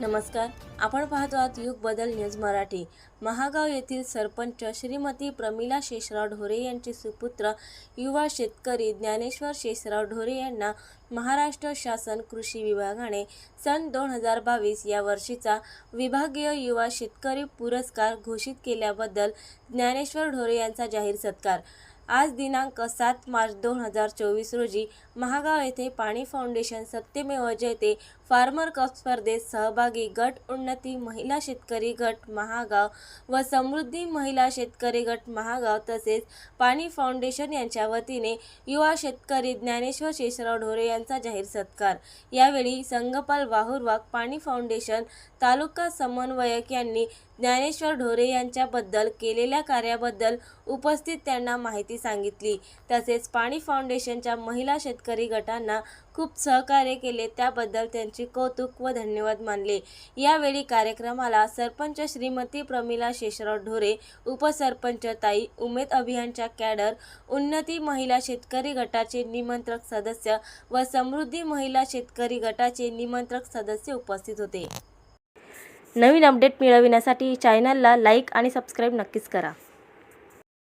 नमस्कार. आपण पाहतो आहात युग बदल न्यूज मराठी. महागाव येथील सरपंच श्रीमती प्रमिला शेषराव ढोरे यांचे सुपुत्र युवा शेतकरी ज्ञानेश्वर शेषराव ढोरे यांना महाराष्ट्र शासन कृषी विभागाने सन दोन हजार बावीस या वर्षीचा विभागीय युवा शेतकरी पुरस्कार घोषित केल्याबद्दल ज्ञानेश्वर ढोरे यांचा जाहीर सत्कार. आज दिनांक सात मार्च दोन हजार चोवीस रोजी महागाव येथे Paani foundation Satyamev Jayate farmer cup स्पर्धेत सहभागी गट उन्नती महिला शेतकरी गट महागाव व समृद्धी महिला शेतकरी गट महागाव तसेच पाणी फाउंडेशन यांच्या वतीने युवा शेतकरी ज्ञानेश्वर शेषराव ढोरे यांचा जाहीर सत्कार. यावेळी संगपाल वाहुरवाग पाणी फाउंडेशन तालुका समन्वयक यांनी ज्ञानेश्वर ढोरे यांच्याबद्दल केलेल्या कार्याबद्दल उपस्थित त्यांना माहिती सांगितली. तसेच पाणी फाउंडेशनच्या महिला शेतकरी गटांना खूप सहकार्य केले. त्याबद्दल त्यांचे कौतुक व धन्यवाद मानले. यावेळी कार्यक्रमाला सरपंच श्रीमती प्रमिला शेषराव ढोरे उपसरपंच ताई उमेद अभियानच्या कॅडर उन्नती महिला शेतकरी गटाचे निमंत्रक सदस्य व समृद्धी महिला शेतकरी गटाचे निमंत्रक सदस्य उपस्थित होते. नवीन अपडेट मिळविण्यासाठी चॅनलला लाईक आणि सबस्क्राईब नक्कीच करा.